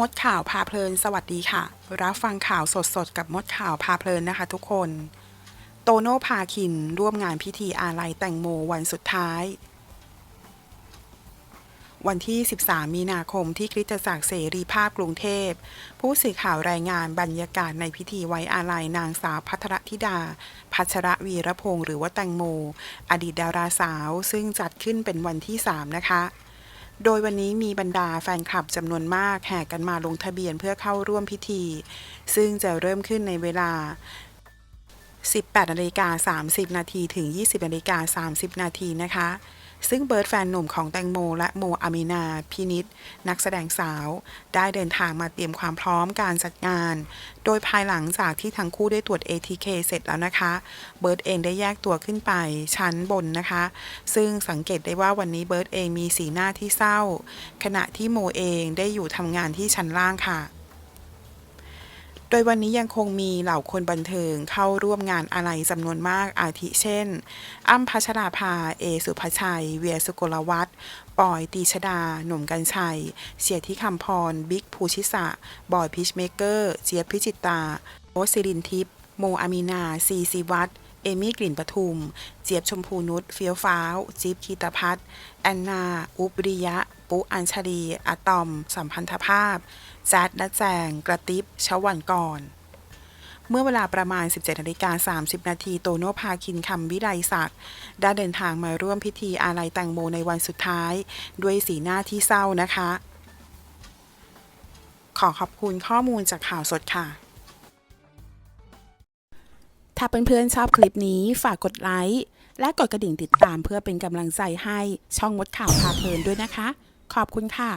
มดข่าวพาเพลินสวัสดีค่ะ รับฟังข่าวสดๆ กับมดข่าวพาเพลินนะคะทุกคน โตโน่พาคินร่วมงานพิธีอาลัยแตงโมวันสุดท้าย วันที่ 13 มีนาคมที่คริสตจักรเสรีภาพกรุงเทพ ผู้สื่อข่าวรายงานบรรยากาศในพิธีไว้อาลัยนางสาวพัทรธิดา พัชระวีรพงศ์หรือว่าแตงโม อดีตดาราสาวซึ่งจัดขึ้นเป็นวันที่ 3 นะคะ โดยวันนี้มีบรรดาแฟนคลับจำนวนมากแห่กันมาลงทะเบียนเพื่อเข้าร่วมพิธี ซึ่งจะเริ่มขึ้นในเวลา 18นาฬิกา30 นาทีถึง 20นาฬิกา30 นาทีนะคะ ซึ่งเบิร์ดแฟนหนุ่มของแตงโม และโมอามินาพินิษนักแสดงสาว ได้เดินทางมาเตรียมความพร้อมการจัดงาน โดยภายหลังจากที่ทั้งคู่ได้ตรวจ ATK เสร็จแล้วนะคะ เบิร์ดเองได้แยกตัวขึ้นไปชั้นบนนะคะ ซึ่งสังเกตได้ว่าวันนี้เบิร์ดเองมีสีหน้าที่เศร้า ขณะที่โมเองได้อยู่ทำงานที่ชั้นล่างค่ะ ดยวันนี้ยังคงมีเหล่าคนบันเทิงเข้าร่วมงานอะไรจำนวนมากอาทิเช่น อ้ำพัชราภา เอสุภชัย เวียสุกลวัฒน์ปอยตีชดา หนุ่มกัญชัย เสียทิคำพร บิ๊กภูชิสะ บอยพิชเมเกอร์ เจี๊ยบพิจิตตาโอสิรินทิพย์โมอามีนา ซีซีวัตรเอมี่กลิ่นปทุม เจี๊ยบชมพูนุชเฟี้ยวฟ้าว จิ๊บคีตพัฒน์แอนนา อุบริยะ ปุอัญชลีอะตอม สัมพันธภาพแจดนัดแจง กระติบชวันก่อนเมื่อเวลาประมาณ 17นาฬิกา30 นาทีโตโน่พาคินคำวิไลศักดิ์ได้เดินทางมาร่วมพิธีอาลัยแตงโมในวันสุดท้าย ด้วยสีหน้าที่เศร้านะคะ ขอขอบคุณข้อมูลจากข่าวสดค่ะ ถ้าเพื่อนๆชอบคลิปนี้ฝากกดไลค์และกดกระดิ่งติดตามเพื่อเป็นกำลังใจให้ช่องมดข่าวพาเพลินด้วยนะคะ ขอบคุณค่ะ